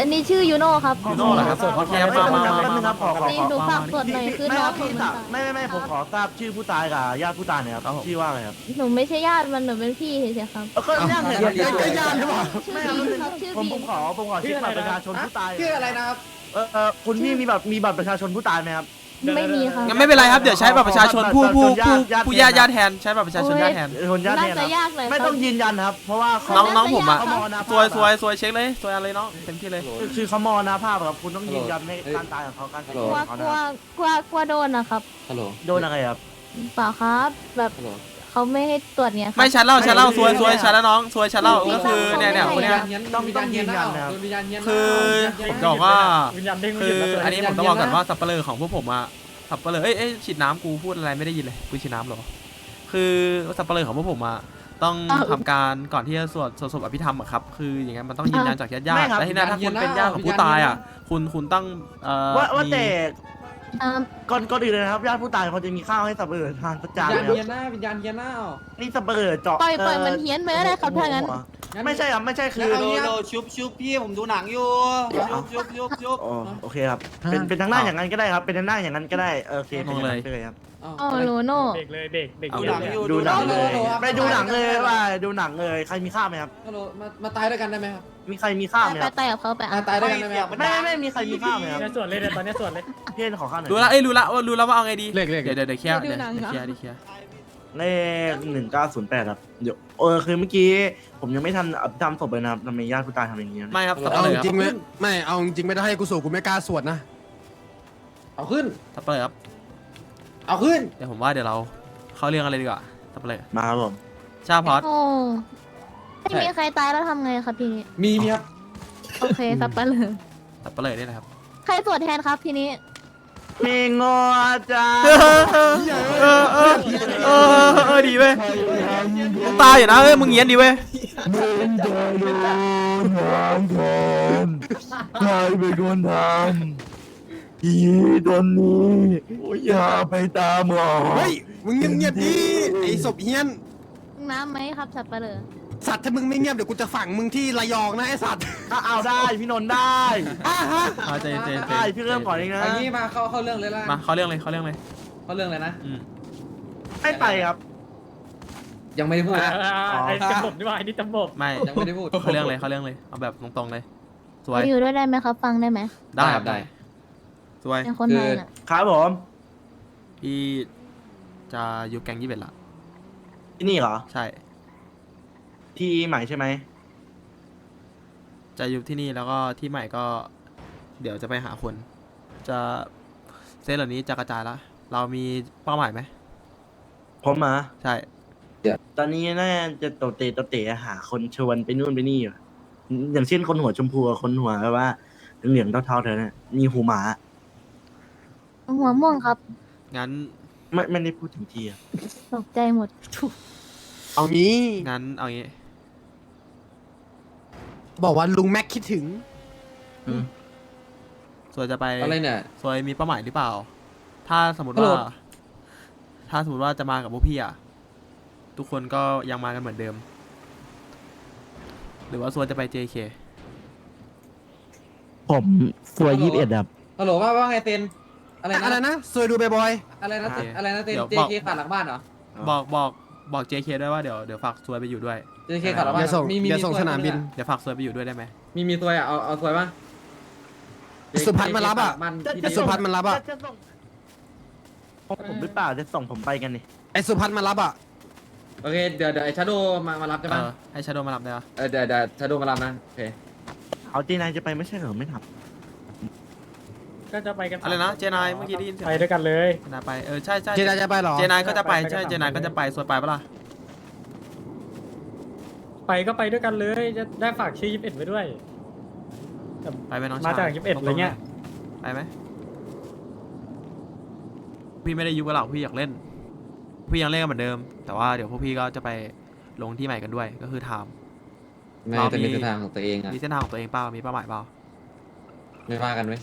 Speaker 9: อันนี้ชื่อยูโน่ครับ
Speaker 1: ยูโน่เหรอครับโอเคครับมามามา
Speaker 7: แป๊บนึงครับขอขอ
Speaker 9: นี่
Speaker 7: ขอ
Speaker 9: หนูฝากกดหน่อยคือ
Speaker 7: ไม่
Speaker 9: น้
Speaker 7: ค
Speaker 9: อ
Speaker 7: รั
Speaker 9: ง
Speaker 7: บ
Speaker 9: หนู
Speaker 7: พี่
Speaker 9: มัน
Speaker 7: สาว
Speaker 9: ฝาก
Speaker 7: ไม่ไม่ไม่ผมขอทราบชื่อผู้ตายกับญาติผู้ตายหน่อยครับชื่อว่าอะไรครับ
Speaker 9: หนูไม่ใช่ญาติมันหนูเป็นพี่เฉยๆครับ
Speaker 7: เออก็ญาติเนี่ยครับ
Speaker 2: ก็ญาติหรือเปล่า
Speaker 9: ชื่อ
Speaker 7: ไม่ครับ
Speaker 9: บีมครับชื่อ
Speaker 7: ผม
Speaker 9: บี
Speaker 7: ผมมขอผมขอชื่อบัตรประชาชนผู้ตาย
Speaker 5: ชื่ออะไรนะครับ
Speaker 7: เออเออคุณพี่มีแบบมีบัตรประชาชนผู้ตายไหมครับ
Speaker 9: ไม่มีครับ
Speaker 1: งั้นไม่เป็นไรครับ เดี๋ยวใช้บัตรประชาชนผู้ผู้ผู้
Speaker 7: ญาติ
Speaker 1: ผู้ญาติญาติแทนใช้บัตรประชาชนญาติแทน
Speaker 7: เออคนญาติ
Speaker 9: น่า
Speaker 7: เนี่ย
Speaker 9: จะ
Speaker 7: นะ
Speaker 9: ยากเลย
Speaker 7: ไม่ต้องยืนยันนะครับ เพราะว่าเขา
Speaker 1: น้องน้องผมอะ
Speaker 7: เขามรณภาพ
Speaker 1: ซวยซวยซวยเช็คเลยซวยอะไรน้องเต็มที่เลย
Speaker 7: คือคือเขามรณภาพครับคุณต้องยืนยันในการตายของเขาการ
Speaker 5: ฮั
Speaker 7: เสี
Speaker 5: ล
Speaker 7: ย
Speaker 5: โหล
Speaker 7: ชี
Speaker 9: ก
Speaker 7: วิต
Speaker 9: ลัว
Speaker 7: ของเขา
Speaker 9: กลัว
Speaker 7: นะครับ
Speaker 9: กลัวกลัวโดนนะครับ
Speaker 5: ฮัลโหล
Speaker 7: โดนอะไรครับ
Speaker 9: เปล่าครับ แบบ
Speaker 5: ฮัลโหล
Speaker 9: เขาไม่ให้ตรวจเนี่ยครั
Speaker 1: ไม่ชันเล่าชันเล่าซวยซวยชันแล้วน้องซวยชันเล่าก็คือเนี่ยเนี่ยคนเนี้ย
Speaker 7: ต้องต้องยืนยันนะครับ
Speaker 5: โดวิญญาณเฮียน
Speaker 1: คือผมจะบอกว่า
Speaker 4: วิญญาณเด้งไม่
Speaker 1: คื
Speaker 4: หยุ
Speaker 1: อ
Speaker 4: ดแล้วตัว
Speaker 1: อันนี้ผมต้องบอกก่อนว่าสับเปลือของพวกผมอะสับเปลือเอ้ยเอ้ยฉีดน้ำกูพูดอะไรไม่ได้ยินเลยกูฉีดน้ำเหรอคือสับเปลือของพวกผมอะต้องทำการก่อนที่จะสวดสวดศพอภิธรรมอะครับคืออย่างเงี้ยมันต้องยืนยันจากญาติญา
Speaker 7: ไม่
Speaker 1: ติ
Speaker 7: ครับ
Speaker 1: และที่นั่นถ้าคุณเป็นญาติของผู้ตายอะคุณคุณต้องเอ่อ
Speaker 7: ว่าว่า
Speaker 1: มี
Speaker 7: แต่
Speaker 9: อ่า
Speaker 7: ก่อนก่อนอื่นเลยนะครับญาติผู้ตายเขาจะมีข้าวให้สับเปลือทานประ
Speaker 5: วิญ
Speaker 7: จำ
Speaker 5: ญาณ
Speaker 7: เลย
Speaker 5: เฮีย
Speaker 7: คนรับ
Speaker 5: หน้าวิญญาณเฮียนหน้าเอา
Speaker 7: นี่สับเปลือเจาะ
Speaker 9: ปล่อยปล่อยมันเฮี้ยนไปก็ได้ครับถ้างั้น
Speaker 5: งั้น
Speaker 7: ไม่ใช่ครับไม่ใช่คือ
Speaker 5: แล้วเอางี้
Speaker 3: ชุบชุบพี่ผมดูหนังอยู่ชุบชุบชุบชุบ
Speaker 7: อ๋อโอเคครับเป็นเป็นทางหน้าอย่างนั้นก็ได้ครับเป็นทางหน้าอย่างนั้นก็ได้เออโอเคเป็นอย่างนั้นไปเลยครับ
Speaker 5: เอา
Speaker 9: อ๋อโลโน่
Speaker 4: เบรกเลยเบรกเบรก
Speaker 3: ดูหนังอยู่
Speaker 7: ดูหนังเลย
Speaker 5: ดูหนัง
Speaker 7: ไปดูหนังเลยว่าดูหนังเลยใครมีข้าวไหมครับ
Speaker 5: ฮัลโหลมามาตายด้วยกันได้ไหมครับ
Speaker 7: มีใครมีข้าวไหม
Speaker 9: ไป
Speaker 7: ครับ
Speaker 9: ไปกับเขาไป
Speaker 5: มา
Speaker 9: อะ
Speaker 5: ตายด้วยกันได้ไหมครับ
Speaker 7: ไม่ไม่ไม่มีใครมีข้าวไหมครับ
Speaker 4: เนี่ยส่วนเลยเนี่ยตอนเนี้ยส่วนเลย
Speaker 7: พี่เอ็นขอข้าวหน่อย
Speaker 1: รู้ละเอ้ยรู้ละว่ารู้แล้วว่าเอาไงดี
Speaker 2: เลขเลข
Speaker 1: เดี๋ยวเดี๋ยวเดี๋ยวเคลียร์เดี๋ยวเดี๋ยวเคลียร์เดี๋ยวเคลียร์
Speaker 7: เลขหนึ่งเก้าศูนย์แปดครับเดี๋ยวเออคือเมื่อกี้ผมยังไม่ทันอภิธรรมศพเลยนะครับทำไมญาติผู้ตายทำอย่างนี้นะ
Speaker 1: ไม่ครับสับ
Speaker 2: เอา
Speaker 1: เปลื
Speaker 2: จ
Speaker 1: อค
Speaker 2: ริ
Speaker 1: รับ
Speaker 2: งไหมไม่เอาจริงไม่ได้ให้กูสวดกูไม่กล้าสวดนะ
Speaker 5: เอาขึ้น
Speaker 1: สับเปลือครับ
Speaker 5: เอาขึ้น
Speaker 1: เดี๋ยวผมว่าเดี๋ยวเราเข้าเรื่องอะไรดีกว่าสับเปลือ
Speaker 7: มาครับผม
Speaker 1: ชาพอด
Speaker 9: โอ้ไม่มีใครตายแล้วทำไงครับทีนี้
Speaker 5: มีมีครับ
Speaker 9: โอเคสับปะเลย
Speaker 1: สับเปลือนี่นะครับ
Speaker 9: ใครตรวจแทนครับทีนี้
Speaker 7: มีงอจ้า
Speaker 1: เออเออเออเออเออเออดีเว้ยมึงตายอยู่นะเอ้ยมึงเงี้ยนดีเว้ย
Speaker 3: ใครเป็นคนทำ อีตอนนี้อย่าไปตามหรอ
Speaker 2: เฮ้ย มึงเงียบๆดิไอ้ศพเฮี้ยน
Speaker 9: น้ำไหมครับสับปะเลย
Speaker 2: สัตว์ถ้ามึงไม่เงียบเดี๋ยวกูจะฝังมึงที่ระยองนะไอ้สัตว์
Speaker 7: เอาได้พี่นนท์ได้
Speaker 2: อะฮะ
Speaker 1: เอาใจเย็นใจเย็นใจ
Speaker 7: ได้
Speaker 1: เย็น
Speaker 7: พี่เริ่มก่อนเองนะ
Speaker 5: อันนี้มาเข้าเข้าเรื่องเลยละ
Speaker 1: มาเข้าเรื่องเลยเข้าเรื่องเลย
Speaker 5: เข้าเรื่องเลยนะ
Speaker 1: อืม
Speaker 7: ไม่ไปครับ
Speaker 5: ยังไม่ได้พูด
Speaker 4: อ่า
Speaker 5: นะ
Speaker 4: ไอ้จำบบนี่ว่าไอ้นี่จำบบ
Speaker 1: ไม่
Speaker 5: ยังไม่ได้พูด
Speaker 1: เข้าเรื่องเลยเข้าเรื่องเลยเอาแบบตรงๆเลยสวย
Speaker 9: อยู่ด้วยได้ไหมครับ ฟังได้ไหม
Speaker 1: ได้
Speaker 5: ได้
Speaker 1: ครับ
Speaker 5: ได้
Speaker 1: ได้ สวย
Speaker 9: เป็นคนไทยน่ะ
Speaker 7: ครับผม
Speaker 1: พี่จะอยู่แก๊งยี่สิบเอ็ดละ
Speaker 7: ที่นี่เหรอ
Speaker 1: ใช่
Speaker 7: ที่ใหม่ใช่ไหม
Speaker 1: จะอยู่ที่นี่แล้วก็ที่ใหม่ก็ เดี๋ยวจะไปหาคน จะเซตเหล่านี้จะกระจายละ เรามีเป้าหมายไหม
Speaker 7: ผมมา
Speaker 1: ใช่
Speaker 7: ตอนนี้น่าจะโตเตะโตเตะหาคนชวนไปนู่นไปนี่อยู่อย่างเช่นคนหัวชมพูกับคนหัวแบบว่าเหลืองๆเท่าๆเธอเนี่ยมีหูหมา
Speaker 9: หัวม่วงครับ
Speaker 1: งั้น
Speaker 7: ไม่ไม่ได้พูดถึงทีอะ
Speaker 9: ตกใจหมด
Speaker 2: เอางี้
Speaker 1: งั้นเอางี้
Speaker 2: บอกว่าลุงแม็กคิดถึง
Speaker 1: สวยจะไป
Speaker 5: อะไรเนี่ย
Speaker 1: สวยมีเป้าหมายหรือเปล่า ถ้าสมมติ
Speaker 5: ฮัล
Speaker 1: ว่า
Speaker 5: โหล
Speaker 1: ถ้าสมมติว่าจะมากับพวกพี่อะ ทุกคนก็ยังมากันเหมือนเดิม หรือว่าสวยจะไป JK
Speaker 3: ผมฟัวยี่สิบเอ็ดครับ
Speaker 5: ฮัลโหลว่าว่าไงเซน อะไร
Speaker 2: อะไร
Speaker 5: นะ
Speaker 2: นะซวยดูเบย์บอย
Speaker 5: อะไรนะเซนอะไรนะเซน
Speaker 1: เดี๋ยวบอก
Speaker 5: JK ขาดหลังบ้านเหรอ
Speaker 1: บอกบอกบอก JK ด้วยว่าเดี๋ยวเดี๋ยวฝากซวยไปอยู่ด้วย
Speaker 5: JK ขาดหลังบ้า
Speaker 2: เดี๋
Speaker 5: น
Speaker 2: ยวส่ง
Speaker 5: มีมี
Speaker 2: เดี๋ยวส่ง
Speaker 5: ซวย
Speaker 2: สนามบิน
Speaker 5: ปะ
Speaker 1: เดี๋ยวฝากซวยไปอยู่ด้วยได้ไหม
Speaker 5: มีมีซวยอะเอาเอาซวยป่ะ
Speaker 2: สุพัฒน์มารับอะ
Speaker 5: มัน
Speaker 3: จะ
Speaker 5: ที่
Speaker 3: จะ
Speaker 5: ดี
Speaker 2: สุพัฒน์มันรับอะ
Speaker 3: จะส่งผมหรือเปล่าจะส่งผมไปกันนี่
Speaker 2: ไอ้สุพัฒน์มันรับอะ
Speaker 5: โอเคเดี๋ยวเดี๋ยวไอ้ชาโดมามารับใช่
Speaker 1: เอ
Speaker 5: ป่ะ
Speaker 1: อให้ชาโดมารับได้ปะ
Speaker 5: เออเดี๋ยวเดี๋ยวชาโดมารับนะโอเค
Speaker 3: เอาเจนายจะไปไม่ใช่เหรอไม่ท
Speaker 4: ก็จะไปกัน
Speaker 1: อะไรนะเจนายเมื่อกี้ได้ยินเสียง
Speaker 4: ไปด้วยกันเลย
Speaker 1: เจนายไปเออใช่ใช่
Speaker 2: เจนายจะไปเหรอ
Speaker 1: เจนายก็จะไป
Speaker 4: ไปไป
Speaker 1: ใช่
Speaker 4: ก็
Speaker 1: เจนายก็จะไปซวยไปปะล่ะ
Speaker 4: ไปก็ไปด้วยกันเลยจะได้ฝากชื่อยิบเอ็ดไว้ด้วย
Speaker 1: ไปไหมน้องชาย
Speaker 4: มาจาก21อะไรเงี้ย
Speaker 1: ไปไหมพี่ไม่ได้ยุบกับเราพี่อยากเล่น พี่ยังเล่นกันเหมือนเดิม แต่ว่าเดี๋ยวพวกพี่ก็จะไปลงที่ใหม่กันด้วยก็คือไทม์
Speaker 5: ไม่
Speaker 1: เรา
Speaker 5: จะมี
Speaker 1: มี
Speaker 5: เส้นทางของตัวเองอะ
Speaker 1: มีเส้นทางของตัวเองเปล่ามีเป้าหมายเปล่า
Speaker 5: ไม่ว่ากันไหม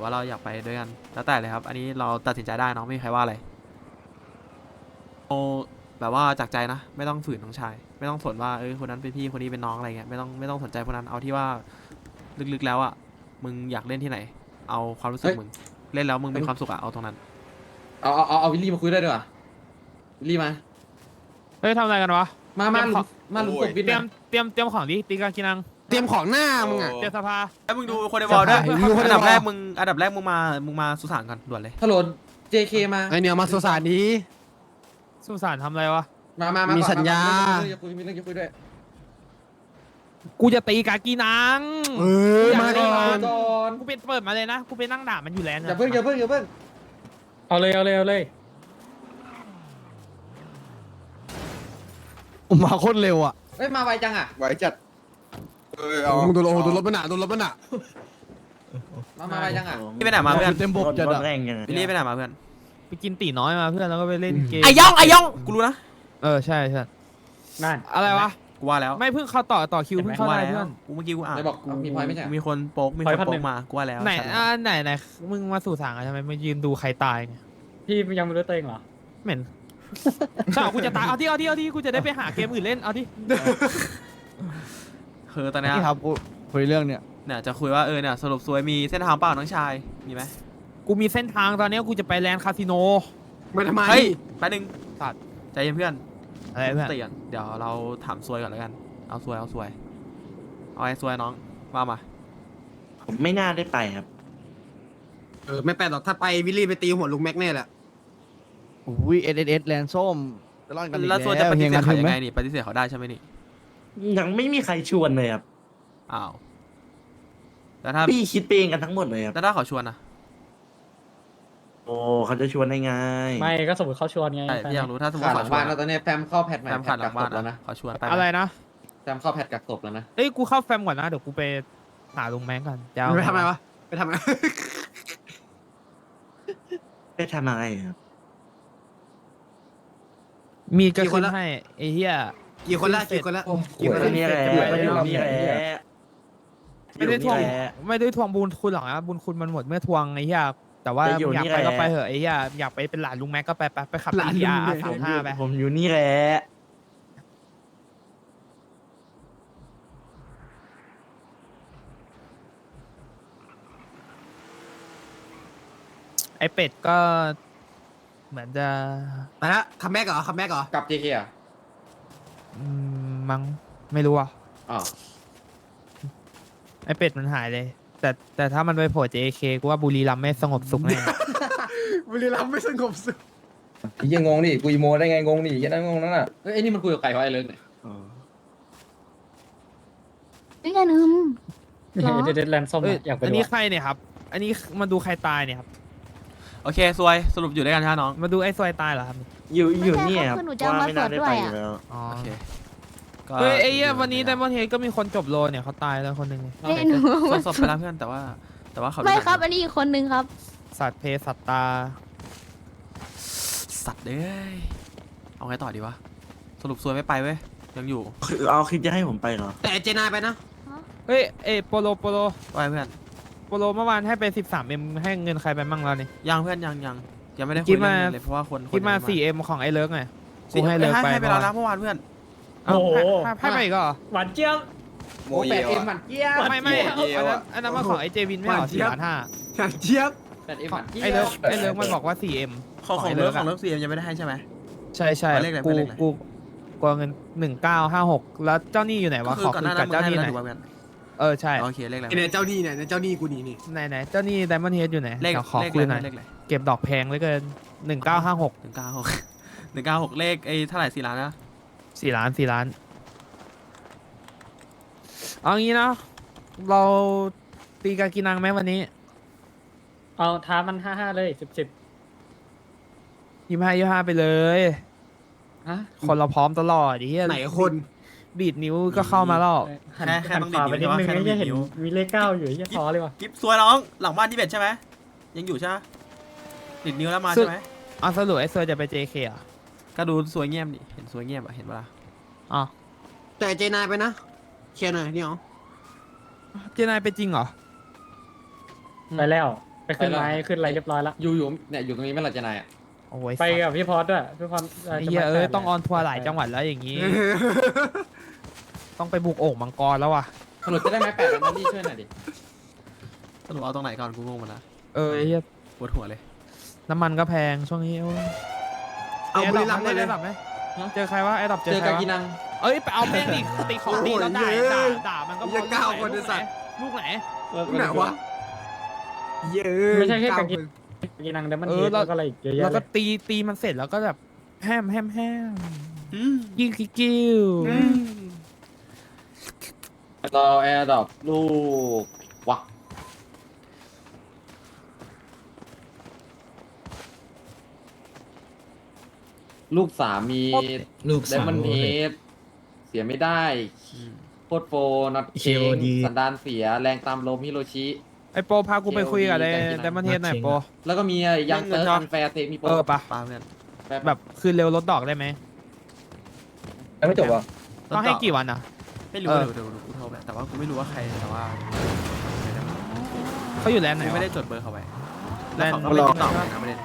Speaker 1: ว่าเราอยากไปด้วยกันแล้วแต่เลยครับ อันนี้เราตัดสินใจได้น้องไม่มีใครว่าอะไรโอแบบว่าจากใจนะ ไม่ต้องฝืนน้องชาย ไม่ต้องสนว่าเออคนนั้นเป็นพี่คนนี้เป็นน้องอะไรเงี้ยไม่ต้องไม่ต้องสนใจพวกนั้นเอาที่ว่าลึกๆแล้วอะมึงอยากเล่นที่ไหน เอาความรู้สึกมึงเล่นแล้วมึงมีความสุขอะเอาตรงนั้น
Speaker 5: เอาเอาเอาเอาวิลลี่มาคุยด้วยดีกว่าวิลลี่มา
Speaker 10: เฮ้ยทำอะไรกันวะ
Speaker 5: มามาหลุมมาหลุมศพวิน
Speaker 10: เตรีย
Speaker 5: นะ
Speaker 10: มเตรียมเตรียมของดิตีกากินัง
Speaker 2: เตรียมของหน้ามึงอะ
Speaker 10: เตรียมสภา
Speaker 1: ไอ้ยมึงดูคนในวอลด้วย
Speaker 2: จะถ่ายรูปให้
Speaker 1: อันดับ
Speaker 2: ในวอล
Speaker 1: แรกมึงอันดับแรกมึงมามึงมาสุสานก่อนด่วนเลย
Speaker 5: ฮัลโหล JK มา
Speaker 2: ไอเนี่ยมาสุสานดี
Speaker 10: สุสานทำอะไรวะ
Speaker 5: มามามา
Speaker 2: มี
Speaker 5: ก่อน
Speaker 2: สัญญา
Speaker 5: มามาคุยมีเรื่องจะคุยด้วย
Speaker 10: กูจะตีกากินัง
Speaker 2: เออมาก่อน
Speaker 5: ก่อน
Speaker 10: กูเป็นเปิดมาเลยนะ กูเป็นนั่งด่ามันอยู่แล้ว
Speaker 5: อย่าเพิ่งอย่าเพิ่งอย่าเพิ่ง
Speaker 4: เอาเลยเอาเลยเอาเลย
Speaker 8: ผมมาโคตรเร็วอะ
Speaker 5: เอ้ยมาไวจังอะ
Speaker 7: ไว้จัด เออเอา
Speaker 2: มึงโดนโอ้โหโดนรถมันหนาโดนรถมันหนา
Speaker 5: มามาไวจังอะ
Speaker 1: พี่ไปไหนมาเพื่อน
Speaker 8: เต็มบบจัด
Speaker 3: ร
Speaker 8: อะ
Speaker 3: ถแรงยังไง
Speaker 1: พี่ลี่ไปไหนมาเพื่อน
Speaker 10: ไปกินตีน้อยมาเพื่อนแล้วก็ไปเล่นเกม
Speaker 1: ไอย่องไอย่องกูรู้นะ
Speaker 10: เออใช่ใช่
Speaker 4: นั่น
Speaker 10: อะไรวะ
Speaker 1: กูว่าแล้ว
Speaker 10: ไม่เพิ่งเข้าต่อต่อคิวเพิ่ง
Speaker 1: กู
Speaker 10: เข้า
Speaker 1: ว่า
Speaker 10: ได้
Speaker 1: แล้
Speaker 10: เพื่
Speaker 1: ว
Speaker 10: อน
Speaker 1: กูเมื่อกี้กูอ่าน
Speaker 5: ไหนบอกเอามีพลอยไม่ใช่เหรอ
Speaker 1: มีคนโป๊กมีคนโป๊กมากูว่าแล้ว
Speaker 10: ไหน
Speaker 1: ฉัน
Speaker 10: อ่าไหนไหนมึงมาสู่สางอะทำไมมายืนดูใครตายไง
Speaker 4: พี่ยังไม่รู้ตัวเองเหรอ
Speaker 10: เหม็นใช่เหรอกูจะตายเอาที่เอาที่เอาที่กูจะได้ไปหาเกมอื่นเล่นเอาที่
Speaker 1: คือตอนเนี้ย
Speaker 8: นี่ครับกูคุยเรื่องเนี่ย
Speaker 1: เนี่ยจะคุยว่าเออเนี่ยสรุปสวยมีเส้นทางเปล่าน้องชายมีไหม
Speaker 10: กูมีเส้นทางตอนนี้กูจะไปแลนด์คาสิโน
Speaker 2: ไม่ทำไม
Speaker 1: เฮ้ยแป๊บนึง
Speaker 10: สัตว์
Speaker 1: ใจเย็นเพื่อน
Speaker 10: อะไรเพื่อน
Speaker 1: เตียนเดี๋ยวเราถามซวยก่อนแล้วกันเอาซวยเอาซวยเอาไอ้ซวยน้องว่ามา
Speaker 3: ผมไม่น่าได้ไปครับ
Speaker 2: เออไม่แปลกหรอกถ้าไปวิลลี่ไปตีหัวลุงแม็กแน่แหละ
Speaker 8: อุ้ยเอสเอสแลนส้มจะรอดกันอีก
Speaker 1: แล้วซวยจะปฏิ
Speaker 8: ฮี
Speaker 1: เสธ
Speaker 8: ง
Speaker 1: เขา
Speaker 8: ถึ
Speaker 1: ยัง
Speaker 8: ไหม
Speaker 1: ไงนี่ปฏิเสธเขาได้ใช่ไหมนี่
Speaker 3: ยังไม่มีใครชวนเลยครับ
Speaker 1: อ้าวแต่ถ้า
Speaker 3: พี่คิดไปเองกันทั้งหมดเลยครับ
Speaker 1: แต่ถ้าเขาชวนนะ
Speaker 3: โอ้เขาจะชวนได้ไง
Speaker 4: ไม่ก็สมมติเขาชวนไง
Speaker 1: ใช่พี่อยากรู้ถ้าสมม
Speaker 5: ขา
Speaker 1: ติ
Speaker 5: ดห
Speaker 1: เขา
Speaker 5: ลัง
Speaker 1: ชว
Speaker 5: บ้าน
Speaker 1: น
Speaker 5: แล้วตอนนี้แฟมเข้าแพทใหม่
Speaker 1: แฟม
Speaker 5: แพ
Speaker 1: ขา
Speaker 5: ท
Speaker 1: ดหลั
Speaker 5: กั
Speaker 1: ง
Speaker 5: ก
Speaker 1: บ้า
Speaker 5: ศ
Speaker 1: น
Speaker 5: พแล้ว
Speaker 1: นะ
Speaker 5: นะ
Speaker 1: เขาชวนไปหม
Speaker 10: อะไรนะ
Speaker 5: แฟมเข้าแพทกักศพแล้วนะ
Speaker 10: เอ้ย กูเข้าแฟมก่อนนะ เดี๋ยวกูไปหาลุงแม็กก่อนจะเอา
Speaker 2: ไปทำไมวะ ไปทำไม
Speaker 3: ไปทำอะไรครับ
Speaker 10: มีกระ
Speaker 2: กี่ค
Speaker 10: สุ
Speaker 2: น
Speaker 10: น
Speaker 2: ละ
Speaker 10: ให้ไอ้เหี้ย
Speaker 2: กี่คนละกี่คนละกี่คน
Speaker 3: ก็
Speaker 2: ละ
Speaker 3: นี่แหละ
Speaker 10: จะไป
Speaker 3: ก็อยู่
Speaker 10: ได้
Speaker 3: นี่แหละ
Speaker 10: ไม่ได้ทวง
Speaker 3: อยู่นี่แหละ
Speaker 10: ไม่ได้ทวงบุญคุณหรอกนะบุญคุณมันหมดเมื่อทวงไอ้เหี้ยแต่ว่า
Speaker 3: จะอยู่
Speaker 10: อยาก
Speaker 3: นี่
Speaker 10: ไป
Speaker 3: แหละ
Speaker 10: ก็ไปเถอะไอ้เหี้ยอยากไปเป็นหลานลุงแม็กก็ไปไปไปขับ
Speaker 2: หลานลุง
Speaker 10: พีอา
Speaker 2: แม็
Speaker 10: ร์
Speaker 2: ก
Speaker 10: สามห้าไป
Speaker 3: ผมอยู่นี่แหละ
Speaker 10: ไอ้เป็ดก็ เหมือนจะ
Speaker 2: ไปละคัมแบ็กเหรอคัมแบ็กเหรอ
Speaker 5: กับ JK อะ
Speaker 10: อืมมั้งไม่รู้อะ
Speaker 5: อ๋อ
Speaker 10: ไอ้เป็ดมันหายเลย แต่แต่ถ้ามันไปโผล่ JK กูว่าบุรีรัมย์ไม่สงบสุขแน่
Speaker 2: บุรีรัมย์ไม่สงบสุข
Speaker 7: ยังงงดิกูอีโมได้ไงงงดิยังนั่งงงนั่นน่ะ
Speaker 5: เอ้ยไอ้นี่มันคุยกับใครวะไอ้เลิกเนี่ย
Speaker 9: ด้วยกันอืมหรอ
Speaker 4: เดดแลนด์ส้ม
Speaker 10: เอ้ย
Speaker 4: อะอยากไป
Speaker 10: อัน
Speaker 4: ดู
Speaker 10: นี้
Speaker 4: อะ
Speaker 10: ใครเนี่ยครับ อันนี้มาดูใครตายเนี่ยครับ
Speaker 1: โอเคซวยสรุปอยู่ด้วยกันใช่ไหมน้อง
Speaker 10: มาดูไอ้ซวยตายเหรอครับ
Speaker 3: อยู่
Speaker 9: ไม่
Speaker 3: อยู่
Speaker 9: ใช่
Speaker 3: นี่
Speaker 9: ครับ
Speaker 3: ครับ
Speaker 9: คือหนูจะเอา
Speaker 3: ว่า
Speaker 9: มา
Speaker 3: ไม่น่าได้
Speaker 9: สวดด้
Speaker 3: ไป
Speaker 9: วย
Speaker 3: อยู่
Speaker 9: อะ
Speaker 3: แล้ว
Speaker 10: อ๋อ
Speaker 1: โอเคก็
Speaker 10: เฮ้ยไอ้เหี้ยวันนี้ได
Speaker 1: ได้
Speaker 10: มอนเฮดก็มีคนจบโลเนี่ยเขาตายแล้วคนหนึ่ง
Speaker 9: ไม่หนู
Speaker 1: ส่วนศพไปแล้วเพื่อนแต่ว่าแต่ว่าเขา
Speaker 9: ไม่
Speaker 1: ดูหนัง
Speaker 9: ครับ อันนี้อีกคนนึงครับ
Speaker 10: สัตว์เพศสัตว์ตา
Speaker 1: สัตว์เอ้ยเอาไงต่อดีวะสรุปซวยไม่ไปเว้ยยังอยู่
Speaker 3: คือเอาคิดจะให้ผมไปเหรอ
Speaker 2: แต่เจนายไปนะ
Speaker 10: เฮ้ยเอยโปโลโปโล
Speaker 1: ไปเพื่อน
Speaker 10: โปโลเมื่อวานให้ไป 13 m ให้เงินใครไปมั่งแล้วนี่
Speaker 1: ยังเพื่อนยังยัง ยังไม่ได้
Speaker 10: คิ
Speaker 1: คุย
Speaker 10: ด
Speaker 1: เรื่อง
Speaker 10: มา
Speaker 1: เงินเลยเพราะว่าคนคน
Speaker 10: คิดมา
Speaker 1: ยังไ 4m
Speaker 10: ของไอ้เลิกไง
Speaker 1: สี่
Speaker 10: กูให้เลิกไป
Speaker 1: ให้ไปแล้วนะเมื่อวานเพื่อน
Speaker 10: เอ้า
Speaker 4: โอ้โห
Speaker 10: ให้ให้ให้ไปอีกเหรอ
Speaker 4: หวานเจี๊ยบ
Speaker 7: โม
Speaker 5: โอ้
Speaker 7: เย
Speaker 5: แปด
Speaker 7: ว
Speaker 5: เอ็ม
Speaker 7: อะ
Speaker 5: มันเกี้ย
Speaker 10: ไม่ไม่
Speaker 7: เยี่
Speaker 10: อัน
Speaker 7: ยว
Speaker 10: นั้น
Speaker 7: อะ
Speaker 10: อันนั้นมาของไอ้เจวินไม่เหรอสี่ล้านห้า
Speaker 2: อยากเจี๊ยบ
Speaker 5: แปดเอ็ม
Speaker 10: ของไอ้เลิฟไอ้เลิฟมันบอกว่า 4M
Speaker 1: ของของ
Speaker 10: ไเลิ
Speaker 1: ฟของะเลิฟซียังไม่ได้ให้ใช่ไหม
Speaker 10: ใช่ใช่
Speaker 1: เอาเลขอะไร
Speaker 10: กู
Speaker 1: เอาเลขอะไร
Speaker 10: กูกลัวเงินหนึ่งเก้าห้าหกแล้วเจ้าหนี้อยู่ไหน
Speaker 1: ก็
Speaker 10: วะ
Speaker 1: คื
Speaker 10: ข
Speaker 1: อ
Speaker 10: อ
Speaker 1: ก่อนห
Speaker 10: คุ
Speaker 1: น้ายนั้
Speaker 10: กันบ
Speaker 1: มึง
Speaker 10: เจ้าห
Speaker 1: ให้
Speaker 10: นี้
Speaker 1: แล้ว
Speaker 10: หน่
Speaker 1: ถู
Speaker 10: อกย
Speaker 1: ป่ะเพื่อน
Speaker 10: เออใช่
Speaker 1: โอเคเลขอะไร
Speaker 2: เนี่ยเจ้าหนี้เนี่ยเจ้าหนี้กูนี่นี่
Speaker 10: ไหนไหนเจ้าหนี้ไดมอนเฮดอยู่ไหน
Speaker 1: เลข
Speaker 10: เดี๋ยวขอ
Speaker 1: เลข
Speaker 10: คุยหน่อย
Speaker 1: เลขอะไร
Speaker 10: เก็บดอกแพงเหลือเกินหนึ่งเก้าห้าหก
Speaker 1: หนึ่งเก้าหกหนึ่งเก้าหกเลขไอ้เท่าไหร่สี่ล้านนะ
Speaker 10: สี่ล้านสี่ล้าน เอางี้เนาะเราตีกากินังไหมวันนี้
Speaker 4: เอาท้ามันห้าห้าเลยสิบสิบ
Speaker 10: ยี่ห้ายี่ห้าไปเลย
Speaker 5: ฮะ
Speaker 10: คนเราพร้อมตลอดไอ้เหี้ย
Speaker 2: ไหนคน
Speaker 10: ดีดนิ้วก็เข้ามาแล้ว
Speaker 4: หัน
Speaker 1: แค่แค่
Speaker 4: หัน
Speaker 1: ต้อง
Speaker 4: ขวาไป
Speaker 1: ดี
Speaker 4: นิ
Speaker 1: ด
Speaker 4: ด
Speaker 1: นิ้ว
Speaker 4: นึง
Speaker 1: ใช่ปะแค่ต้องดีด
Speaker 4: ไม่ใช่เห็น
Speaker 1: นิ้ว
Speaker 4: มีเลขเก้าอยู่ยี่ท้อเลยว่ะ
Speaker 1: กิฟสวยน้อง หลังบ้านที่เบ็ดใช่ไหมยังอยู่ใช่ไหม ติดนิ้วแล้วมา
Speaker 10: ซึ่
Speaker 1: ใช่
Speaker 10: ง
Speaker 1: ไหม
Speaker 10: เอาสรุปไอ้เซอร์จะไป JK เหรอะ
Speaker 1: ก็ดูสวยเงียบดิเห็นสวยเงียบอะเห็นปะล่ะ
Speaker 10: อ๋อ
Speaker 2: แต่เจนายไปนะเคลียร์หน่อยเดี๋ยว
Speaker 10: เจนายไปจริงเหรอ
Speaker 4: ไปแล้ว ไปขึ้นไม้ขึ้นอะไรเรียบร้อยละ
Speaker 5: อยู่อยู่เนี่ยอยู่ตรงนี้ไม่หลัจะนายอะ
Speaker 10: โอ้ย
Speaker 4: ไปกับพี่พอดด้วยพี่พอด
Speaker 10: ไอ้เหี้ยเอ้ยต้องออนทัวร์หลายจังหวัดแล้วอย่างนี้ ต้องไปบุกโอ่งมังกรแล้วว่ะ
Speaker 5: ถนนจะได้ไหมแปดแล้วนี่ช่วยหน่อยดิ
Speaker 1: สรุปเอาตรงไหนก่อนกูงงหมดละ
Speaker 10: เออไอ้เหี้ย
Speaker 1: ปวดหัวเลย
Speaker 10: น้ำมันก็แพงช่วงนี้โอ้ย
Speaker 2: เอาบุรีรัมย์
Speaker 10: ไอ้
Speaker 2: เล
Speaker 10: ด
Speaker 2: ย
Speaker 10: อกไหมเจอใครวะไอ้ดอกเจ
Speaker 5: เจ
Speaker 10: อ
Speaker 5: อ
Speaker 10: ใคร
Speaker 5: กาวะกินัง
Speaker 10: เอ้ยไปเอาแม่งดิตีของตีแล้วด่า
Speaker 2: โอ้โห
Speaker 10: ด่า
Speaker 2: เย้ย
Speaker 10: ด่ามันก็พ
Speaker 2: อย่าก้าวคนไอ้สัตว์
Speaker 10: ลูกไหน
Speaker 2: ไหนวะเย้ย
Speaker 4: ไม่ใช่แค่กาง
Speaker 2: เเก
Speaker 4: งกีนังเดมัน
Speaker 10: เอ
Speaker 4: เฮ
Speaker 10: อ
Speaker 4: ด
Speaker 10: แล้ว
Speaker 4: แล้วก็อะไรอีกเยอะ
Speaker 10: แล้ว
Speaker 4: แยะเล
Speaker 10: ก็
Speaker 4: ย
Speaker 10: ตีตีมันเสร็จแล้วก็แบบแฮมแฮมแฮม
Speaker 1: อืม
Speaker 10: กิ้วกิ้วกิ้ว
Speaker 1: อืม
Speaker 5: เราแอร์ดรอปลูกวัก ลูกสามี
Speaker 6: ลูก
Speaker 5: ได
Speaker 6: สาว
Speaker 5: มันเฮดเสียไม่ได้
Speaker 1: อืม
Speaker 5: โคตรโฟนัดเคง
Speaker 6: KOD
Speaker 5: สันดานเสียแรงตามลมฮิโรชิ
Speaker 10: ไอโปพากูไปคุยกับไอ้ไดมอนเทสหน่อยโป
Speaker 5: แล้วก็มียังเติร์
Speaker 1: เงินครับ
Speaker 5: อันแฟร์เตมีโป
Speaker 10: เออปะ
Speaker 1: ปาเพื่อน
Speaker 10: แบบคืนเร็วลดดอกได้ไหม
Speaker 6: ไม่จบอะ
Speaker 10: ต้องให้กี่วันอะ
Speaker 1: ไม่รู้
Speaker 10: เออ
Speaker 1: เดี๋ยวเดี๋ยวกูโทรไปแต่ว่ากูไม่รู้ว่าใครแต่ว่า
Speaker 10: เขาอยู่แลนด์ไหน
Speaker 1: กู
Speaker 10: วะ
Speaker 1: ไม่ได้จดเบอร์เขาไว้
Speaker 10: แลนด์
Speaker 1: เขาไม่ได้ติดต่อเลยนะไม่ได้